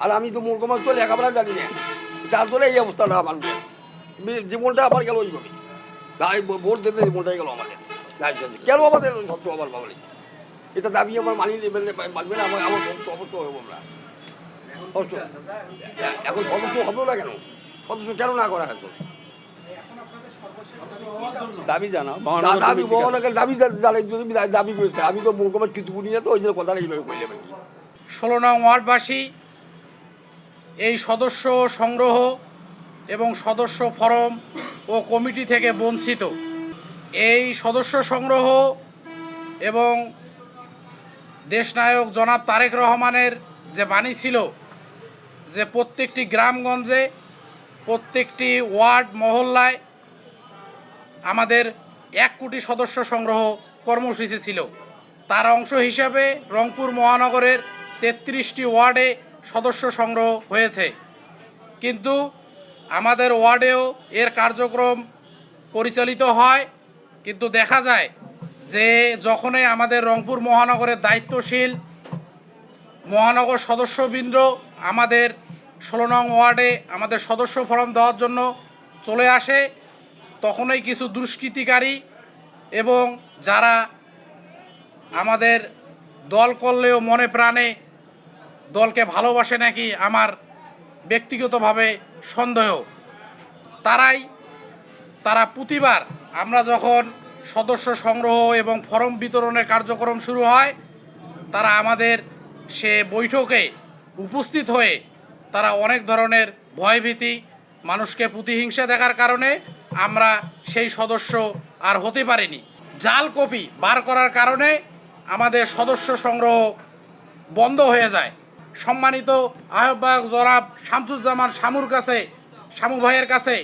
আর আমি তো মোরকমার তো লেখাপড়া জানি না। যার দলে এই অবস্থাটা আমার। জীবনটা আবার গেল ওইভাবে। ভাই ভোট দিতে জীবনটাই গেল আমাদের। ভাই কেন আমাদের সত্য আবার বাবলি? এটা দাবি আমার মানি নেবেন না, মানবে না আমার আমার সদস্য অবশ্য হব আমরা। এখন সদস্য হব না কেন? সদস্য কেন না করা হতো দাবি জানাও। দা- দাবি মহানগর দাবি জানাই দাবি করেছে আমি তো মোরকমার কিছু বুঝি না তো ওই জন্য কথাটা এইভাবে কইলাম ষোলো নং ওয়ার্ডবাসী এই সদস্য সংগ্রহ এবং সদস্য ফরম ও কমিটি থেকে বঞ্চিত। এই সদস্য সংগ্রহ এবং দেশনায়ক জনাব তারেক রহমানের যে বাণী ছিল যে প্রত্যেকটি গ্রামগঞ্জে, প্রত্যেকটি ওয়ার্ড মহল্লায় আমাদের এক কোটি সদস্য সংগ্রহ কর্মসূচি ছিল। তার অংশ হিসাবে রংপুর মহানগরের তেত্রিশটি ওয়ার্ডে সদস্য সংগ্রহ হয়েছে। কিন্তু আমাদের ওয়ার্ডেও এর কার্যক্রম পরিচালিত হয়। কিন্তু দেখা যায় যে যখনই আমাদের রংপুর মহানগরের দায়িত্বশীল মহানগর সদস্যবৃন্দ আমাদের ষোলো নং ওয়ার্ডে আমাদের সদস্য ফরম দেওয়ার জন্য চলে আসে, তখনই কিছু দুষ্কৃতিকারী এবং যারা আমাদের দল করলেও মনে প্রাণে দলকে ভালোবাসে নাকি আমার ব্যক্তিগতভাবে সন্দেহ? তারাই, তারা প্রতিবার আমরা যখন সদস্য সংগ্রহ এবং ফরম বিতরণের কার্যক্রম শুরু হয়, তারা আমাদের সে বৈঠকে উপস্থিত হয়ে তারা অনেক ধরনের ভয়ভীতি, মানুষকে প্রতিহিংসা দেখার কারণে আমরা সেই সদস্য আর হতে পারিনি। জাল কপি বার করার কারণে আমাদের সদস্য সংগ্রহ বন্ধ হয়ে যায়। সম্মানিত আহ্বায়ক জনাব শামসুজ্জামান শামুর কাছে শামু ভাইয়ের কাছে,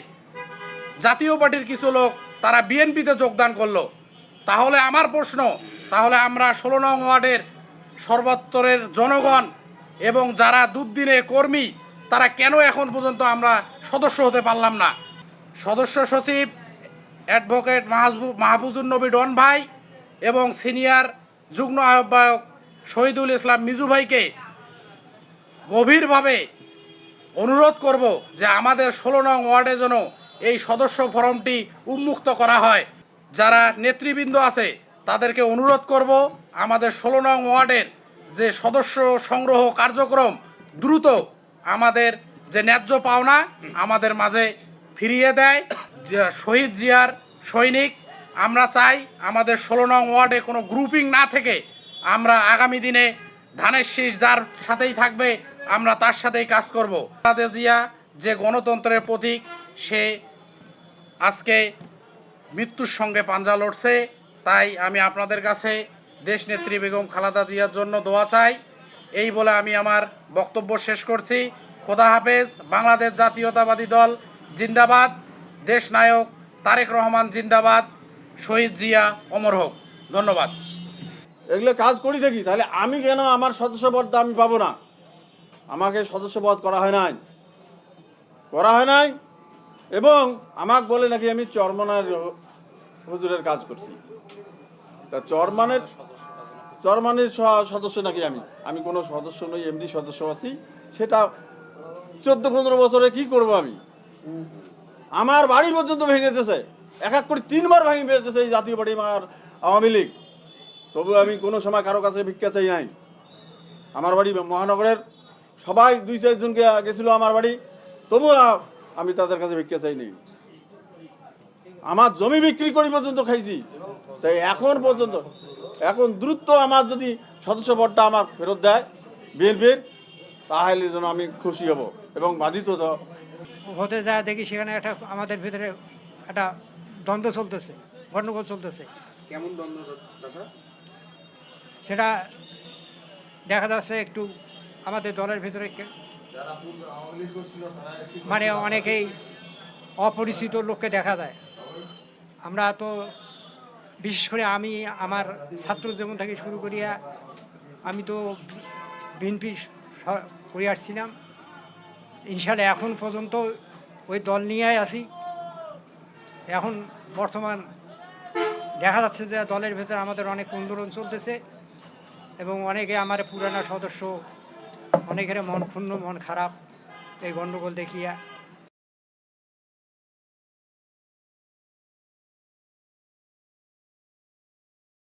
জাতীয় পার্টির কিছু লোক তারা বিএনপিতে যোগদান করল। তাহলে আমার প্রশ্ন, তাহলে আমরা ষোলো নং ওয়ার্ডের সর্বত্তরের জনগণ এবং যারা দুদিনে কর্মী, তারা কেন এখন পর্যন্ত আমরা সদস্য হতে পারলাম না? সদস্য সচিব, অ্যাডভোকেট মাহবু মাহফুজুর নবী ডন ভাই এবং সিনিয়র যুগ্ম আহ্বায়ক শহীদুল ইসলাম মিজু ভাইকে গভীরভাবে অনুরোধ করব যে আমাদের ষোলো নং ওয়ার্ডে যেন এই সদস্য ফরমটি উন্মুক্ত করা হয়। যারা নেতৃবৃন্দ আছে, তাদেরকে অনুরোধ করব আমাদের ষোলো নং ওয়ার্ডের যে সদস্য সংগ্রহ কার্যক্রম দ্রুত আমাদের যে ন্যায্য পাওনা আমাদের মাঝে ফিরিয়ে দেয়। শহীদ জিয়ার সৈনিক, আমরা চাই আমাদের ষোলো নং ওয়ার্ডে কোনো গ্রুপিং না থেকে আমরা আগামী দিনে ধানের শীষ যার সাথেই থাকবে আমরা তার সাথেই কাজ করব। খালেদা জিয়া যে গণতন্ত্রের প্রতীক, সে আজকে মৃত্যুর সঙ্গে পাঞ্জা লড়ছে। তাই আমি আপনাদের কাছে দেশনেত্রী বেগম খালেদা জিয়ার জন্য দোয়া চাই। এই বলে আমি আমার বক্তব্য শেষ করছি। খোদা হাফেজ, বাংলাদেশ জাতীয়তাবাদী দল, জিন্দাবাদ। দেশ নায়ক তারেক রহমান, জিন্দাবাদ। শহীদ জিয়া অমর হোক। ধন্যবাদ। এগুলো কাজ করি থাকি তাহলে আমি কেন আমার সদস্যপদটা আমি পাবো না? আমাকে সদস্যপদ করা হয় নাই। করা হয় নাই এবং আমাকে বলে নাকি আমি চরমনার হুজুরের কাজ করছি। তা চরমানের চরমানের সদস্য নাকি আমি? আমি কোনো সদস্য নই এমডি সদস্য আছি। সেটা চোদ্দ পনেরো বছরে কি করব আমি? আমার বাড়ি পর্যন্ত ভেঙে দিতেছে এক এক করে তিনবার ভেঙে ফেলতেছে এই জাতীয় পার্টি আমার আওয়ামী লীগ। তবু আমি কোনো সময় কারও কাছে ভিক্ষা চাই নাই। আমার বাড়ি মহানগরের সবাই দুই চারজনকে গেছিল আমার বাড়ি। তবু আমি তাদের কাছে ভিক্ষা চাই নাই। আমার জমি বিক্রি করি পর্যন্ত খাইছি। তাই এখন পর্যন্ত এখন দ্রুত আমার যদি সদস্য পদটা আমার ফেরত দেয় বিএনপির তাহলে যেন আমি খুশি হব এবং বাধিত হতে যায় দেখি সেখানে একটা আমাদের ভিতরে একটা দ্বন্দ্ব চলতেছে গণ্ডগোল চলতেছে। কেমন দ্বন্দ্ব সেটা দেখা যাচ্ছে একটু আমাদের দলের ভিতরে মানে অনেকেই অপরিচিত লোককে দেখা যায়। আমরা তো বিশেষ করে আমি আমার ছাত্র জীবন থেকে শুরু করিয়া আমি তো বিএনপি করে আসছিলাম। ইনশাল্লাহ এখন পর্যন্ত ওই দল নিয়ে আছি। এখন বর্তমান দেখা যাচ্ছে যে দলের ভেতরে আমাদের অনেক আন্দোলন চলতেছে এবং অনেকে আমার পুরানো সদস্য অনেকের মন ক্ষুণ্ণ মন খারাপ। এই গণ্ডগোল দেখিয়া